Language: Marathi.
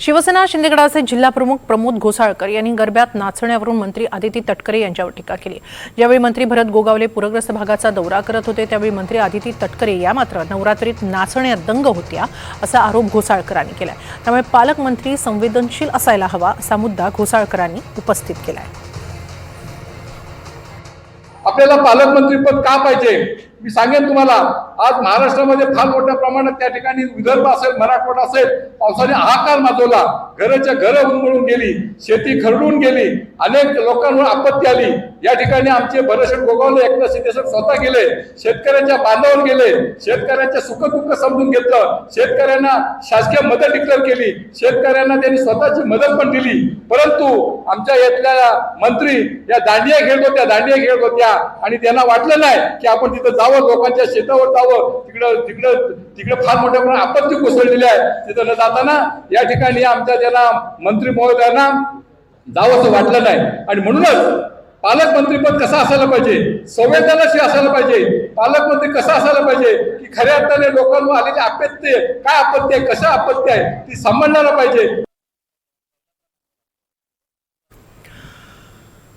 शिवसेना शिंदेगडाचे जिल्हा प्रमुख प्रमोद घोसाळकर यांनी गरब्यात नाचण्यावरून मंत्री आदिती तटकरे यांच्यावर टीका केली. ज्यावेळी मंत्री भरत गोगावले पूरग्रस्त भागाचा दौरा करत होते त्यावेळी मंत्री आदिती तटकरे या मात्र नवरात्रीत नाचण्यात दंग होत्या असा आरोप घोसाळकरांनी केला त्यामुळे पालकमंत्री संवेदनशील असायला हवा असा मुद्दा घोसाळकरांनी उपस्थित केलाय. आपल्याला पालकमंत्रीपद का पाहिजे? मी सांगेन तुम्हाला आज महाराष्ट्रामध्ये फार मोठ्या प्रमाणात त्या ठिकाणी विदर्भ असेल मराठवाडा असेल पावसाने हाकार माजवला. घराच्या घरं उन्मळून गेली शेती खरडून गेली अनेक लोकांवर आपत्ती आली. या ठिकाणी आमचे बरेचसे गोगावले एकनाथ शिंदेसाहेब स्वतः गेले शेतकऱ्यांच्या बांधावर गेले शेतकऱ्यांच्या सुखदुःख समजून घेतलं शेतकऱ्यांना शासकीय मदत डिक्लेअर केली शेतकऱ्यांना त्यांनी स्वतःची मदत पण दिली. परंतु आमच्या येथल्या मंत्री या दांडिया खेळत होत्या दांडिया खेळत होत्या आणि त्यांना वाटलं नाही की आपण तिथं जावं. लोकांच्या शेतावर जावं. तिकडं तिकडं तिकडे फार मोठ्या प्रमाणात आपत्ती कोसळलेली आहे. तिथं न जाताना या ठिकाणी आमच्या त्यांना मंत्री महोदयांना जावंसं वाटलं नाही. आणि म्हणूनच पालकमंत्रीपद कसं असायला पाहिजे? संवेदनाशी असायला पाहिजे. पालकमंत्री कसा असायला पाहिजे? की खऱ्या अर्थाने लोकांवर आलेली आपत्ती काय आपत्ती आहे? कशा आपत्ती आहे? ती समजणारा पाहिजे.